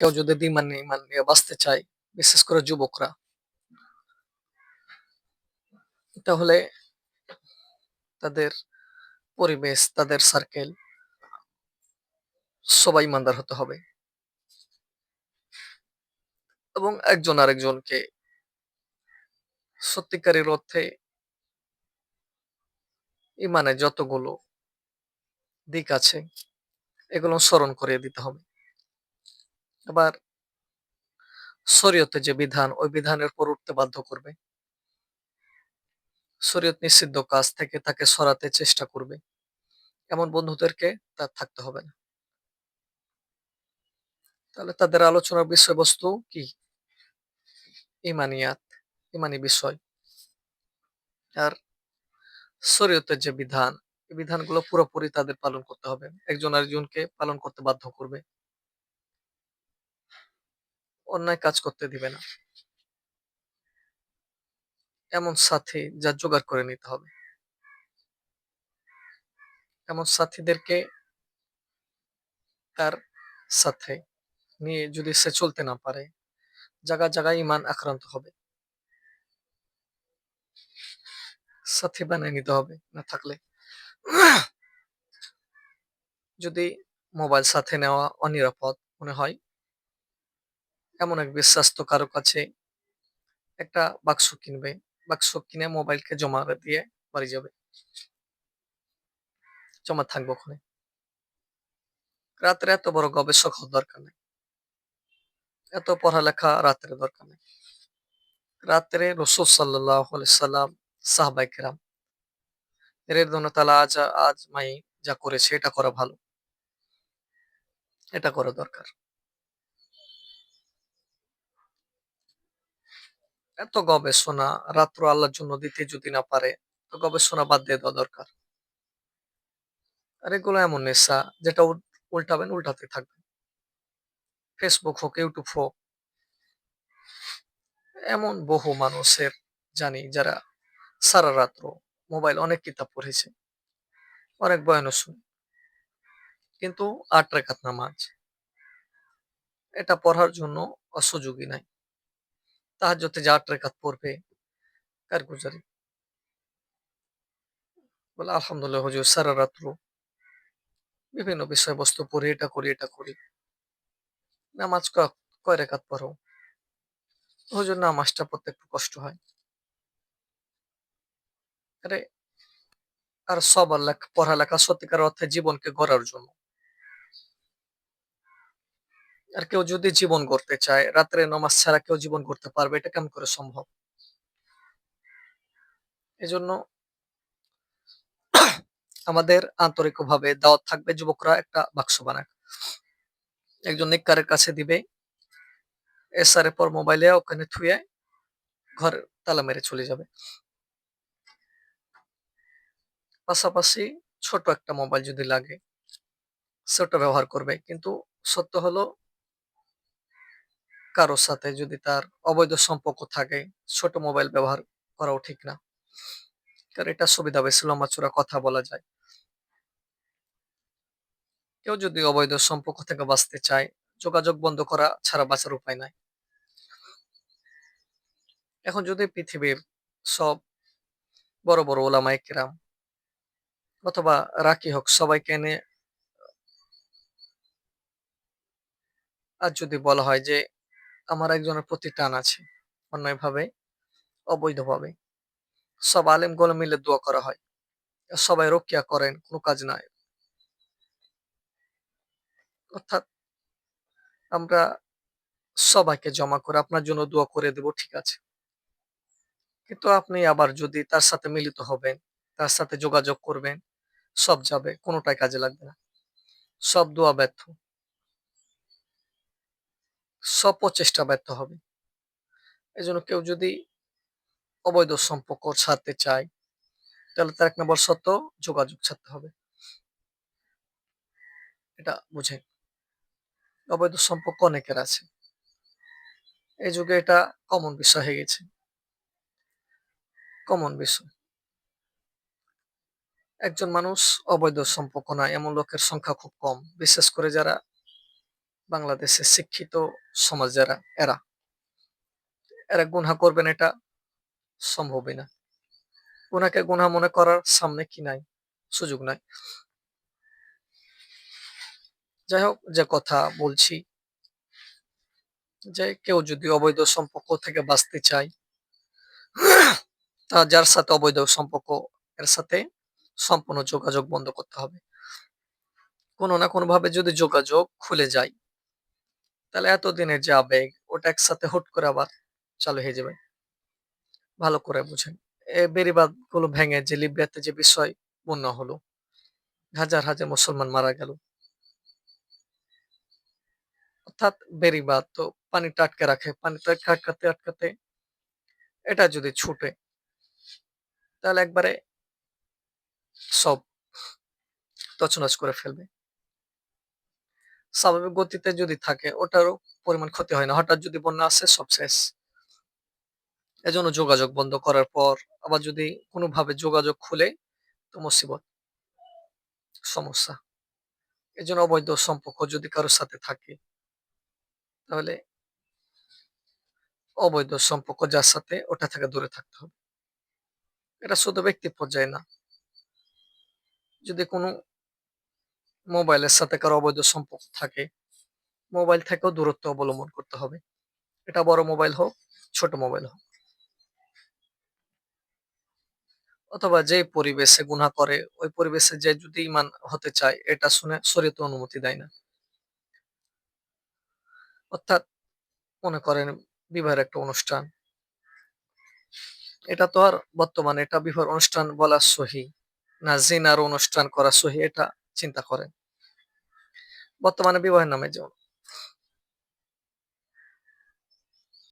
কেউ যদি ইমান ইমান নিয়ে বাঁচতে চায়, বিশেষ করে যুবকরা, তাহলে তাদের পরিবেশ, তাদের সার্কেল সবাই ইমানদার হতে হবে। এবং একজন আরেকজনকে সত্যিকারের অর্থে ইমানের যতগুলো দিক আছে, এগুলো স্মরণ করিয়ে দিতে হবে। আবার শরীয়তে যে বিধান, ওই বিধানের পর উঠতে বাধ্য করবে। শরীয়ত নিষিদ্ধ কাজ থেকে তাকে সরাতে চেষ্টা করবে। এমন বন্ধুদেরকে তার থাকতে হবে না। তাহলে তাদের আলোচনার বিষয়বস্তু কি? ইমানিয়াত, ইমানি বিষয়। আর শরীয়তের যে বিধান, এই বিধানগুলো পুরোপুরি তাদের পালন করতে হবে। একজন আরেকজনকে পালন করতে বাধ্য করবে। অন্যায় কাজ করতে দিবে না। এমন সাথী যা জোগাড় করে নিতে হবে। এমন সাথীদেরকে তার সাথে নিয়ে যদি সে চলতে না পারে জায়গা জায়গায় ইমান আক্রান্ত হবে। সাথী বানিয়ে নিতে হবে, না থাকলে যদি মোবাইল সাথে নেওয়া অনিরাপদ মনে হয় এমন এক বিশ্বাস্ত কারও কাছে একটা বাক্স কিনবে। বাক্স কিনে মোবাইলকে জমা দিয়ে বাড়ি যাবে। জমা থাকব ওখানে। রাত্রে এত বড় গবেষক হওয়ার দরকার নেই। এত পড়ালেখা রাত্রে দরকার নেই। রাত্রে রসুল সাল্লাহ সাল্লাম সাহবাই কেরাম এর জন্য তালা আজ আজ মাই যা করেছে, এটা করা ভালো। এটা করা দরকার। এত গবেষণা রাত্র আল্লাহর জন্য দিতে যদি না পারে, তো গবেষণা বাদ দিয়ে দেওয়া দরকার। আর এগুলো এমন নেশা যেটা উল্টাবেন, উল্টাতে থাকবেন। ফেসবুক হোক ইউটিউব হোক, এমন বহু মানুষের জানি যারা সারা রাত্র মোবাইল অনেক কিতাব পড়েছে, অনেক বয়ানও শুনে। কিন্তু আট রেখাত নামাজ, এটা পড়ার জন্য অসুযোগী নাই। তাহার যতে যে আট রেখাত পড়বে। কার গুজারি? বলে, আলহামদুলিল্লাহ হুজুর, সারা রাত্র বিভিন্ন বিষয়বস্তু পড়ে, এটা করি এটা করি। নামাজ কয় রেখাত পড়ো? হুজুর, নামাজটা পড়তে একটু কষ্ট হয়। আরে, আর সব পড়ালেখা সত্যিকার অর্থে জীবনকে গড়ার জন্য। আর কেউ যদি জীবন করতে চায়, রাত্রে নমাজ ছাড়া কেউ জীবন করতে পারবে, এটা কেমন করে সম্ভব? এজন্য আমাদের আন্তরিকভাবে দাওয়াত থাকবে, যুবকরা একটা বাক্স বানাক। একজন নিকারের কাছে দিবে এসআর পর মোবাইলে ওখানে থুয়ে ঘর তালা মেরে চলে যাবে। পাশাপাশি ছোট একটা মোবাইল যদি লাগে, সেটা ব্যবহার করবে। কিন্তু সত্য হলো কারোর সাথে যদি তার অবৈধ সম্পর্ক থাকে, ছোট মোবাইল ব্যবহার করাও ঠিক না। কারণ এটা সুবিধা বেশি লম্বাচূড়া কথা বলা যায়। কেউ যদি অবৈধ সম্পর্ক থেকে বাঁচতে চায়, যোগাযোগ বন্ধ করা ছাড়া বাঁচার উপায় নাই। এখন যদি পৃথিবীর সব বড় বড় ওলামাই কেরাম অথবা রাকি হোক সবাইকে এনে, আর যদি বলা হয় যে আমার একজনের প্রতি টান আছে, অন্যায়ভাবে, অবৈধভাবে। সব আলেম গোলে মিলে দোয়া করা হয়। সবাই রক্ষা করেন, কোনো কাজ নাই। অর্থাৎ আমরা সবাইকে জমা করে আপনার জন্য দোয়া করে দেব, ঠিক আছে। কিন্তু আপনি আবার যদি তার সাথে মিলিত হবেন, তার সাথে যোগাযোগ করবেন, সব যাবে, কোনোটাই কাজে লাগবে না। সব দোয়া ব্যর্থ। সব প্রচেষ্টা ব্যর্থ হবে। এজন্য কেউ যদি অবৈধ সম্পর্ক ছাড়তে চায়, তাহলে তার এক নম্বর সত্য যোগাযোগ ছাড়তে হবে। এটা বুঝেন অবৈধ সম্পর্ক অনেকের আছে। এই যুগে এটা কমন বিষয় হয়ে গেছে। কমন বিষয়। একজন মানুষ অবৈধ সম্পর্ক না এমন লোকের সংখ্যা খুব কম। বিশেষ করে যারা বাংলাদেশের শিক্ষিত সমাজ যারা, এরা। এরা গুনহা করবেন এটা সম্ভবই না। গুনাকে গুনহা মনে করার সামনে কি নাই? সুযোগ নাই। যাই হোক, যে কথা বলছি, যে কেউ যদি অবৈধ সম্পর্ক থেকে বাঁচতে চায়, তা যার সাথে অবৈধ সম্পর্ক, এর সাথে সম্পূর্ণ যোগাযোগ বন্ধ করতে হবে। কোনো না কোনোভাবে যদি যোগাযোগ খুলে যায় তাহলে এতদিনের যে আবেগ, ওটা একসাথে হুট করে আবার চালু হয়ে যাবে। ভালো করে বুঝেন। এ বেড়িবাদগুলো ভেঙে যে লিবিয়াতে যে বিষয় বন্যা হলো, হাজার হাজার মুসলমান মারা গেল। অর্থাৎ বেরিবাদ তো পানিটা আটকে রাখে পানিটা আটকাতে আটকাতে এটা যদি ছুটে, তাহলে একবারে সব তছনছ করে ফেলবে। স্বাভাবিক গতিতে যদি থাকে, ওটারও পরিমাণ ক্ষতি হয় না। হঠাৎ যদি বন্যা আসে, সব শেষ। এজন্য যোগাযোগ বন্ধ করার পর আবার যদি কোনোভাবে যোগাযোগ খুলে, তো মুসিবত, সমস্যা। এজন্য অবৈধ সম্পর্ক যদি কারোর সাথে থাকে, তাহলে অবৈধ সম্পর্ক যার সাথে, ওটা থেকে দূরে থাকতে হবে। এটা শুধু ব্যক্তি পর্যায়ে না। যদি কোনো মোবাইলের সাথে কারও অবৈধ সম্পর্ক থাকে, মোবাইল থেকেও দূরত্ব অবলম্বন করতে হবে। এটা বড় মোবাইল হোক, ছোট মোবাইল হোক। অথবা যে পরিবেশে গুনাহ করে, ওই পরিবেশে যে যদি ইমান হতে চায়, এটা শুনে শরীয়ত অনুমতি দেয় না। অর্থাৎ মনে করেন বিবাহের একটা অনুষ্ঠান। এটা তো আর বর্তমানে এটা বিবাহের অনুষ্ঠান বলা সহি না, জিনার অনুষ্ঠান করা সহি, এটা চিন্তা করেন। বর্তমানে বিবাহের নামে যে